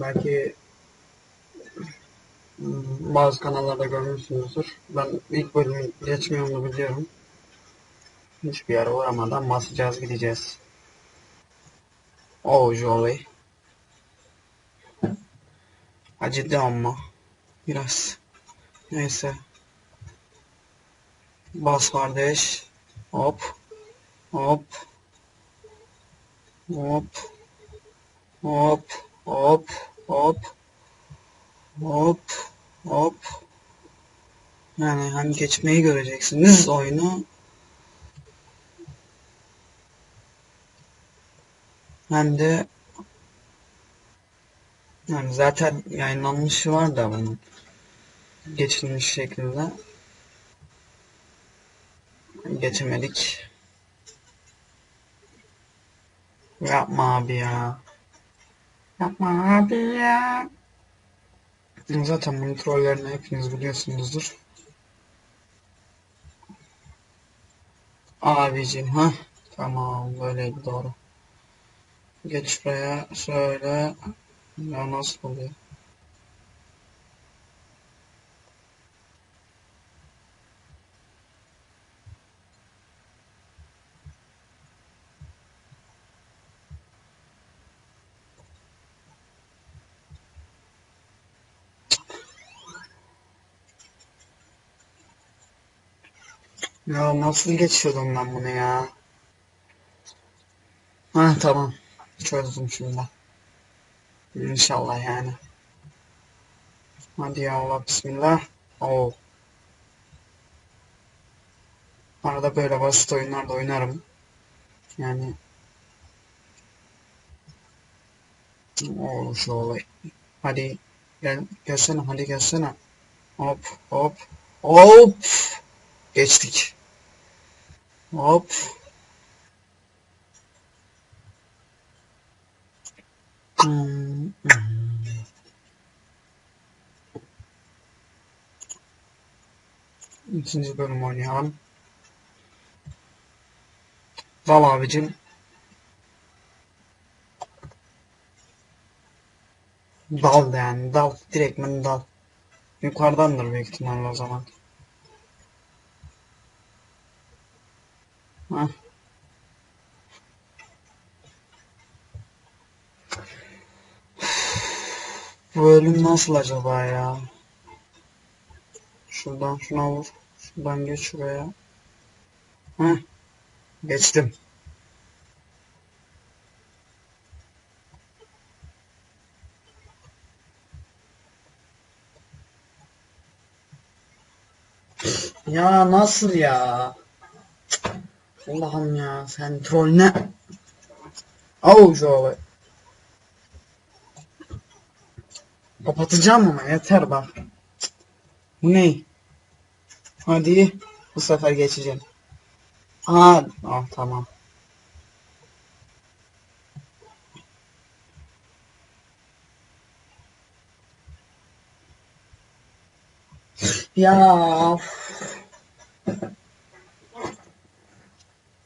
Belki hmm, bazı kanallarda görmüşsünüzdür. Ben ilk bölümü geçmiyorum biliyorum. Hiçbir yere uğramadan basacağız gideceğiz. Oh Joey. Acıdı ama. Biraz. Neyse. Bas kardeş. Hop. Hop. Hop. Hop. Hop. Hop. Hop. Hop. Yani hem geçmeyi göreceksiniz oyunu. Hem de yani zaten yayınlanmışı var da bunun geçilmiş şeklinde geçemedik. Yapma abi ya. Yapma abi ya. Zaten bunun trollerini hepiniz biliyorsunuzdur. Abicim ha tamam böyleydi doğru. Geç şuraya şöyle. Ya nasıl oluyor? Ya nasıl geçiyordum ben bunu ya? Ha tamam. Çözdüm şimdi. İnşallah yani. Hadi ya Allah bismillah. Oo. Arada böyle basit oyunlar da oynarım. Yani Oo şu olay. Hadi gel gelsene hadi gelsene. Hop hop hop. Geçtik. Hop. Hmm. İkinci bölüm oynayalım. Dal abicim. Dal yani dal. Direktmen dal. Yukarıdandır büyük ihtimalle o zaman. Heh. Bu bölüm nasıl acaba ya? Şuradan şuna vur. Şuradan geç şuraya. Heh. Geçtim. Ya nasıl ya? Allah'ım ya sen troll ne? Au Joe. Kapatacağım ama yeter bak. Bu ne? Hadi bu sefer geçeceğim. Aa, ah, tamam. Ya.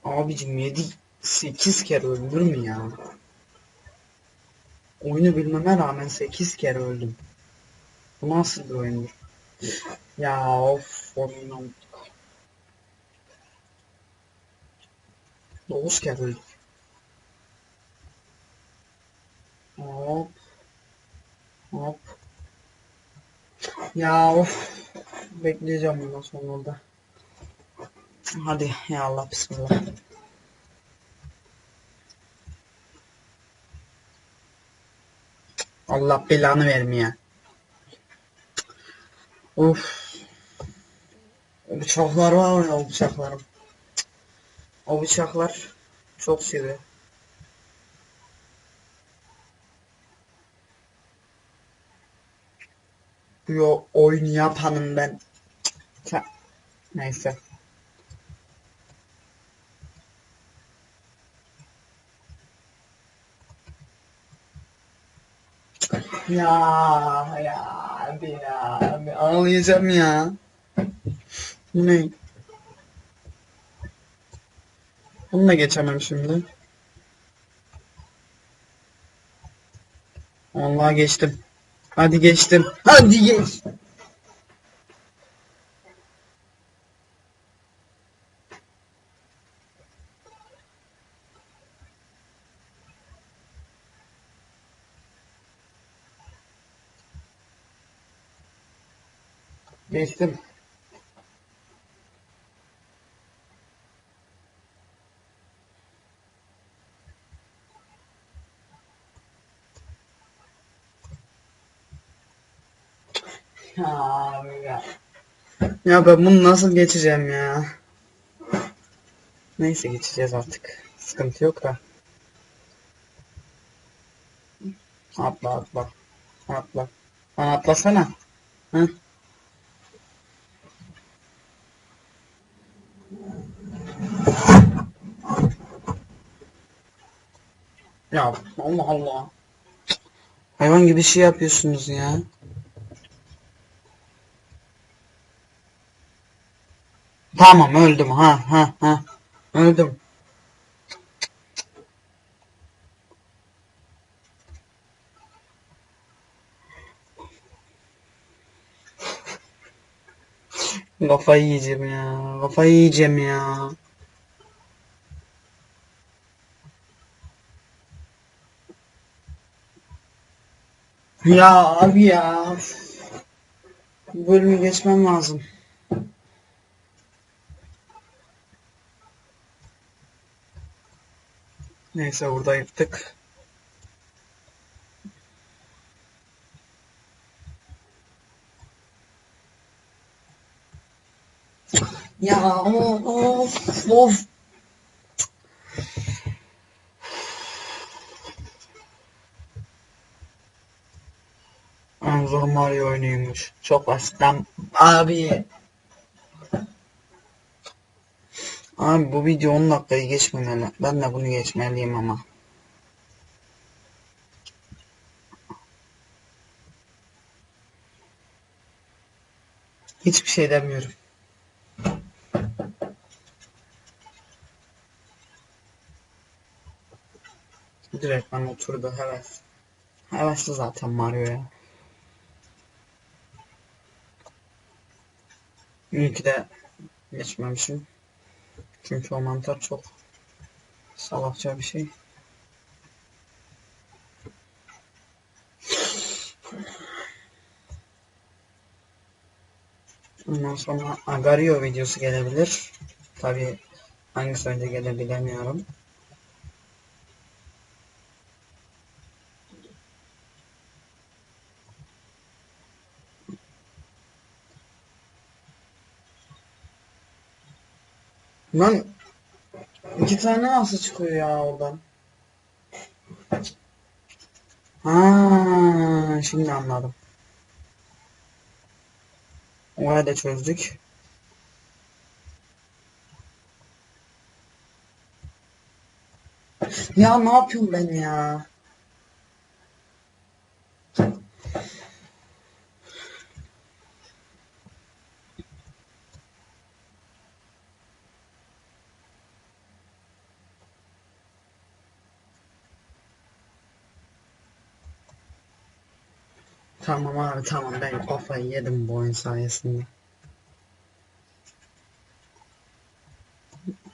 Abicim 7 8 kere öldür mü ya? Oyunu bilmeme rağmen 8 kere öldüm. Bu nasıl bir oyundur? Ya of unuttuk. 9 kere öldük. Hop. Hop. Ya of. Bekleyeceğim bundan sonra da. Hadi ya Allah bismillah. Allah belanı vermeye. Of. Bıçaklar var ya o bıçaklarım. O bıçaklar çok sivri. Yo oyun yapanım ben. Neyse. Ya ya Abi ya abi ağlayacağım ya. Ne? Bunu geçemem şimdi. Vallahi geçtim. Hadi geçtim. Hadi geç. Geçtim. Ya ben bunu nasıl geçeceğim ya? Neyse geçeceğiz artık. Sıkıntı yok da. Atla atla. Atla. Lan atlasana. Hı? Ya Allah Allah. Hayvan gibi şey yapıyorsunuz ya. Tamam öldüm ha ha ha. Öldüm. Kafayı yiyeceğim ya. Kafayı yiyeceğim ya. Ya abi ya. Bu bölümü geçmem lazım. Neyse burada yırttık. Ya of of. Zor Mario oyunuymuş. Çok basitten abi. Abi bu video 10 dakikayı geçmemeli. Ben de bunu geçmeliyim ama. Hiçbir şey demiyorum. Direkt ben oturdu heves. Hevesli zaten Mario'ya. İyi ki de geçmemişim. Çünkü o mantar çok salakça bir şey. Ondan sonra Agario videosu gelebilir. Tabi hangisi önce gelir bilemiyorum. Lan iki tane nasıl çıkıyor ya oradan? Ha, şimdi anladım. Orayı da çözdük. Ya ne yapıyorum ben ya? Tamam abi tamam ben kafayı yedim bu oyun sayesinde.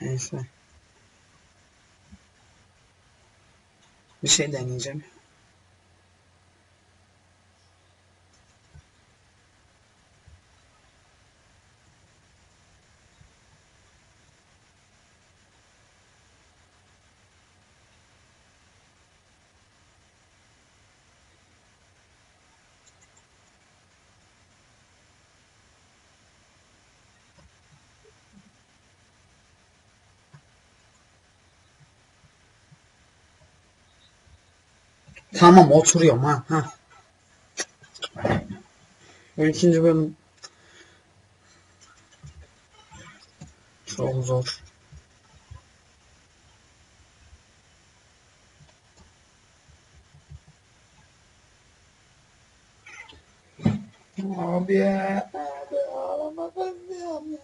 Neyse. Bir şey deneyeceğim. Tamam oturuyorum ha ha. Bu ikinci bölüm çok zor. Abi. Abi istiyorum ya.